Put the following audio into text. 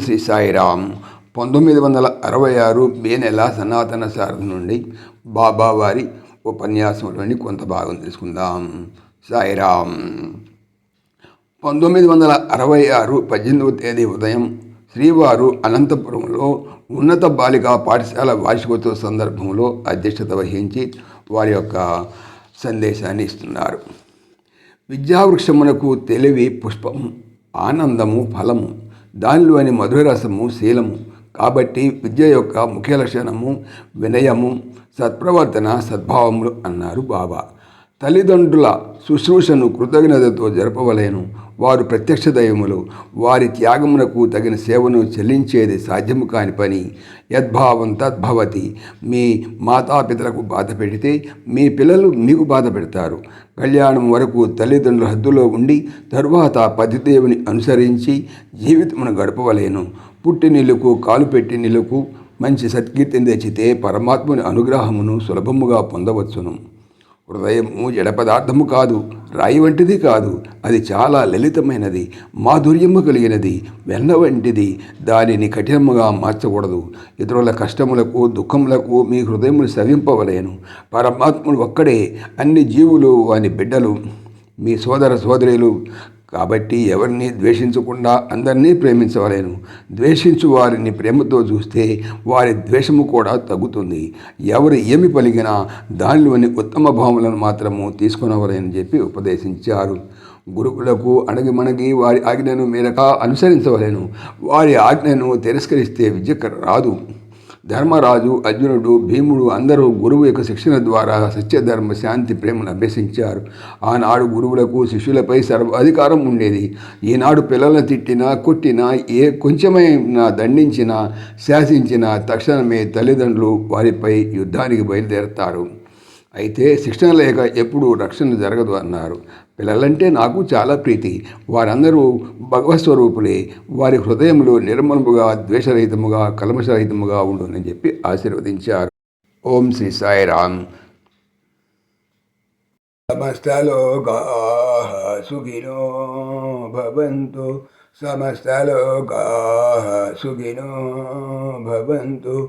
శ్రీ సాయిరామ్. పంతొమ్మిది వందల అరవై ఆరు మే నెల సనాతన శారద నుండి బాబా వారి ఉపన్యాసంలోని కొంత భాగం తీసుకుందాం సాయిరామ్. పంతొమ్మిది వందల అరవై ఆరు పద్దెనిమిదవ తేదీ ఉదయం శ్రీవారు అనంతపురంలో ఉన్నత బాలికా పాఠశాల వార్షికోత్సవ సందర్భంలో అధ్యక్షత వహించి వారి యొక్క సందేశాన్ని ఇస్తున్నారు. విద్యావృక్షమునకు తెలివి పుష్పము ఆనందము ఫలము దానిలోని మధురరసము శీలము. కాబట్టి విద్య యొక్క ముఖ్య లక్షణము వినయము సత్ప్రవర్తన సద్భావములు అన్నారు బాబా. తల్లిదండ్రుల శుశ్రూషను కృతజ్ఞతతో జరపవలేను. వారు ప్రత్యక్ష దైవములు. వారి త్యాగమునకు తగిన సేవను చెల్లించేది సాధ్యము కాని పని. యద్భావం తద్భవతి. మీ మాతాపితలకు బాధ పెడితే మీ పిల్లలు మీకు బాధ పెడతారు. కళ్యాణం వరకు తల్లిదండ్రుల హద్దులో ఉండి తరువాత పతిదేవుని అనుసరించి జీవితమును గడపవలేను. పుట్టి నీళ్ళకు కాలు పెట్టి నీళ్ళకు మంచి సత్కీర్తిని తెచ్చితే పరమాత్ముని అనుగ్రహమును సులభముగా పొందవచ్చును. హృదయము జడ పదార్థము కాదు రాయి వంటిది కాదు. అది చాలా లలితమైనది మాధుర్యము కలిగినది వెన్న వంటిది. దానిని కఠినముగా మార్చకూడదు. ఇతరుల కష్టములకు దుఃఖములకు మీ హృదయములు సవింపవలేను. పరమాత్ముడు ఒక్కడే అన్ని జీవులు వాని బిడ్డలు. మీ సోదర సోదరులు కాబట్టి ఎవరిని ద్వేషించకుండా అందరినీ ప్రేమించవలేను. ద్వేషించు వారిని ప్రేమతో చూస్తే వారి ద్వేషము కూడా తగ్గుతుంది. ఎవరు ఏమి పలిగినా దానిలోని ఉత్తమ భావములను మాత్రము తీసుకునవలేని చెప్పి ఉపదేశించారు. గురువులకు అణగిమణగి వారి ఆజ్ఞను మేరక అనుసరించవలేను. వారి ఆజ్ఞను తిరస్కరిస్తే విద్య రాదు. ధర్మరాజు అర్జునుడు భీముడు అందరూ గురువు యొక్క శిక్షణ ద్వారా సత్యధర్మ శాంతి ప్రేమను అభ్యసించారు. ఆనాడు గురువులకు శిష్యులపై సర్వ అధికారం ఉండేది. ఈనాడు పిల్లలను తిట్టినా కొట్టినా ఏ కొంచెమైనా దండించినా శాసించినా తక్షణమే తల్లిదండ్రులు వారిపై యుద్ధానికి బయలుదేరతారు. అయితే శిక్షణ లేక ఎప్పుడు రక్షణ జరగదు అన్నారు. పిల్లలంటే నాకు చాలా ప్రీతి. వారందరూ భగవస్వరూపులే వారి హృదయములు నిర్మలముగా ద్వేషరహితముగా కల్మషరహితముగా ఉండునని చెప్పి ఆశీర్వదించారు. ఓం శ్రీ సాయిరామ్ సమస్తలోకా సుఖినో భవంతు. సమస్తలోకా సుఖినో భవంతు.